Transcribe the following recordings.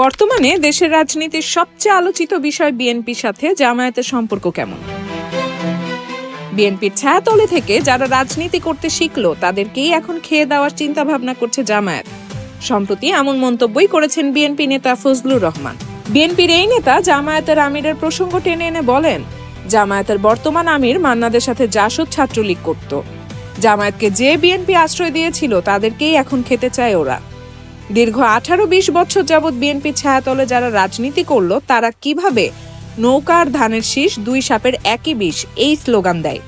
বর্তমানে দেশের রাজনীতির সবচেয়ে আলোচিত বিষয় বিএনপির সাথে জামায়াতের সম্পর্ক কেমন? বিএনপির ছায়াতলে থেকে যারা রাজনীতি করতে শিখলো, তাদেরকেই এখন খেয়ে দেওয়ার চিন্তা ভাবনা করছে জামায়াত। সম্প্রতি এমন মন্তব্যই করেছেন বিএনপি নেতা ফজলুর রহমান। বিএনপির এই নেতা জামায়াতের আমিরের প্রসঙ্গ টেনে এনে বলেন, জামায়াতের বর্তমান আমির মান্নাদের সাথে জাসদ ছাত্রলীগ করত। জামায়াতকে যে বিএনপি আশ্রয় দিয়েছিল, তাদেরকেই এখন খেতে চায় ওরা। দীর্ঘ আঠারো বিশ বছর যাবৎ বিএনপি ছায়াতলে যারা রাজনীতি করল, তারা কীভাবে নৌকার ধানের শীষ দুই সাপের একই বিষ এই স্লোগান দেয়?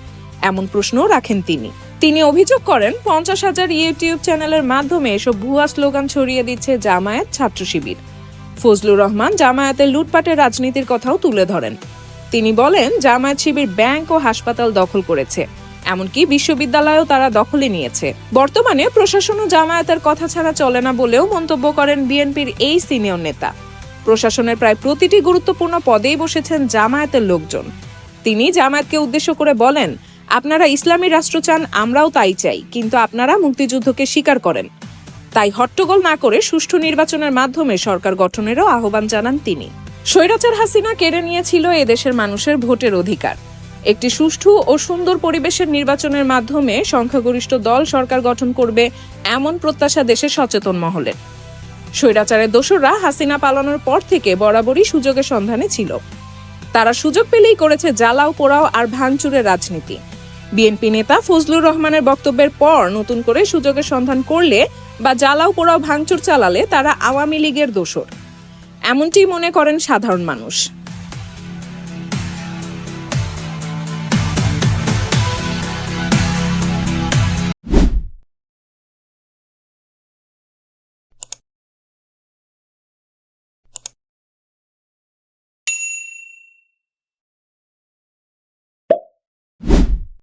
এমন প্রশ্নও রাখেন তিনি। তিনি অভিযোগ করেন, পঞ্চাশ হাজার ইউটিউব চ্যানেলের মাধ্যমে এসব ভুয়া স্লোগান ছড়িয়ে দিচ্ছে জামায়াত ছাত্র শিবির। ফজলুর রহমান জামায়াতের লুটপাটের রাজনীতির কথাও তুলে ধরেন। তিনি বলেন, জামায়াত শিবির ব্যাংক ও হাসপাতাল দখল করেছে। এমনকি বিশ্ববিদ্যালয়ও তারা দখলে নিয়েছে। বর্তমানে প্রশাসন ও জামায়াতের কথা ছাড়া চলে না বলেও মন্তব্য করেন বিএনপির এই সিনিয়র নেতা। প্রশাসনের প্রায় প্রতিটি গুরুত্বপূর্ণ পদেই বসেছেন জামায়াতের লোকজন। তিনি জামায়াতকে উদ্দেশ্য করে বলেন, আপনারা ইসলামী রাষ্ট্র চান, আমরাও তাই চাই, কিন্তু আপনারা মুক্তিযুদ্ধকে স্বীকার করেন। তাই হট্টগোল না করে সুষ্ঠু নির্বাচনের মাধ্যমে সরকার গঠনেরও আহ্বান জানান তিনি। স্বৈরাচার হাসিনা কেড়ে নিয়েছিল এদেশের মানুষের ভোটের অধিকার। একটি সুষ্ঠু ও সুন্দর পরিবেশের নির্বাচনের মাধ্যমে সংখ্যাগরিষ্ঠ দল সরকার গঠন করবে এমন প্রত্যাশা দেশের সচেতন মহলের স্বৈরাচারের দোসররা হাসিনা পালানোর পর থেকে বরাবরই সুযোগের সন্ধানে ছিল। তারা সুযোগ পেলেই করেছে জ্বালাও, পোড়াও আর ভাঙচুরের রাজনীতি। বিএনপি নেতা ফজলুর রহমানের বক্তব্যের পর নতুন করে সুযোগের সন্ধান করলে বা জ্বালাও, পোড়াও, ভাঙচুর চালালে তারা আওয়ামী লীগের দোসর। এমনটি মনে করেন সাধারণ মানুষ।